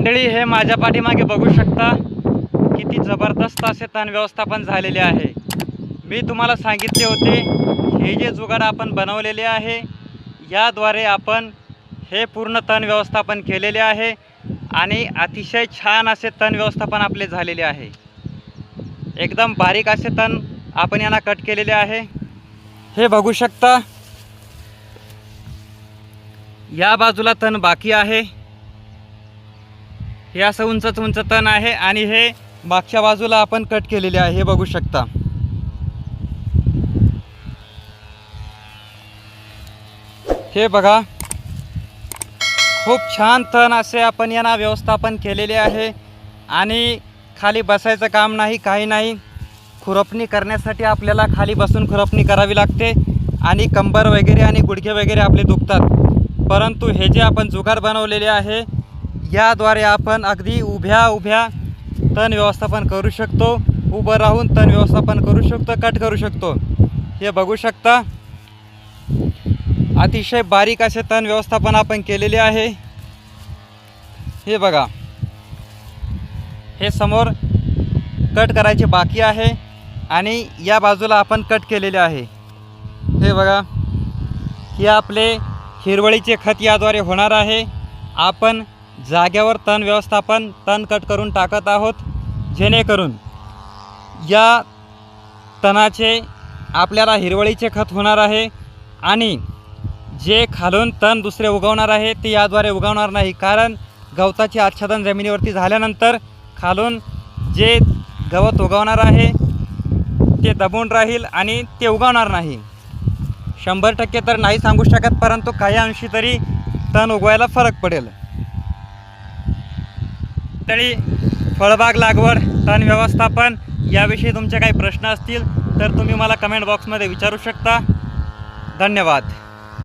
मंडळी हे माझ्या पाठीमागे बघू शकता किती जबरदस्त असे तण व्यवस्थापन झालेले आहे. मी तुम्हाला सांगितले होते हे जे जुगाड आपण बनवलेले आहे याद्वारे आपण हे पूर्ण तण व्यवस्थापन केलेले आहे आणि अतिशय छान असे तण व्यवस्थापन आपले झालेले आहे. एकदम बारीक असे तण आपण यांना कट केलेले आहे. हे बघू शकता या बाजूला तण बाकी आहे. हे असं उंचच उंच तण आहे आणि हे मागच्या बाजूला आपण कट केलेले आहे हे बघू शकता. हे बघा. खूप छान तण असे आपण यांना व्यवस्थापन केलेले आहे आणि खाली बसायचं काम नाही काही नाही. खुरपणी करण्यासाठी आपल्याला खाली बसून खुरपणी करावी लागते आणि कंबर वगैरे आणि गुडघे वगैरे आपले दुखतात. परंतु हे जे आपण जुगार बनवलेले आहे याद्वारे आपण अगदी उभ्या उभ्या तण व्यवस्थापन करू शकतो. उभं राहून तण व्यवस्थापन करू शकतो कट करू शकतो. हे बघू शकता. अतिशय बारीक असे तण व्यवस्थापन आपण केलेले आहे. हे बघा. हे समोर कट करायचे बाकी आहे आणि या बाजूला आपण कट केलेले आहे. हे बघा. हे आपले हिरवळीचे खत याद्वारे होणार आहे. आपण जाग्यावर तण व्यवस्थापन तण कट करून टाकत आहोत. जेणेकरून या तणाचे आपल्याला हिरवळीचे खत होणार आहे आणि जे खालून तण दुसरे उगवणार आहे ते याद्वारे उगवणार नाही. कारण गवताचे आच्छादन जमिनीवरती झाल्यानंतर खालून जे गवत उगवणार आहे ते दबून राहील आणि ते उगवणार नाही. शंभर टक्के तर नाही सांगू शकत परंतु काही अंशी तरी तण उगवायला फरक पडेल. तरी फळबाग लागवड तण व्यवस्थापन याविषयी तुमचे काही प्रश्न असतील तर तुम्ही मला कमेंट बॉक्समध्ये विचारू शकता. धन्यवाद.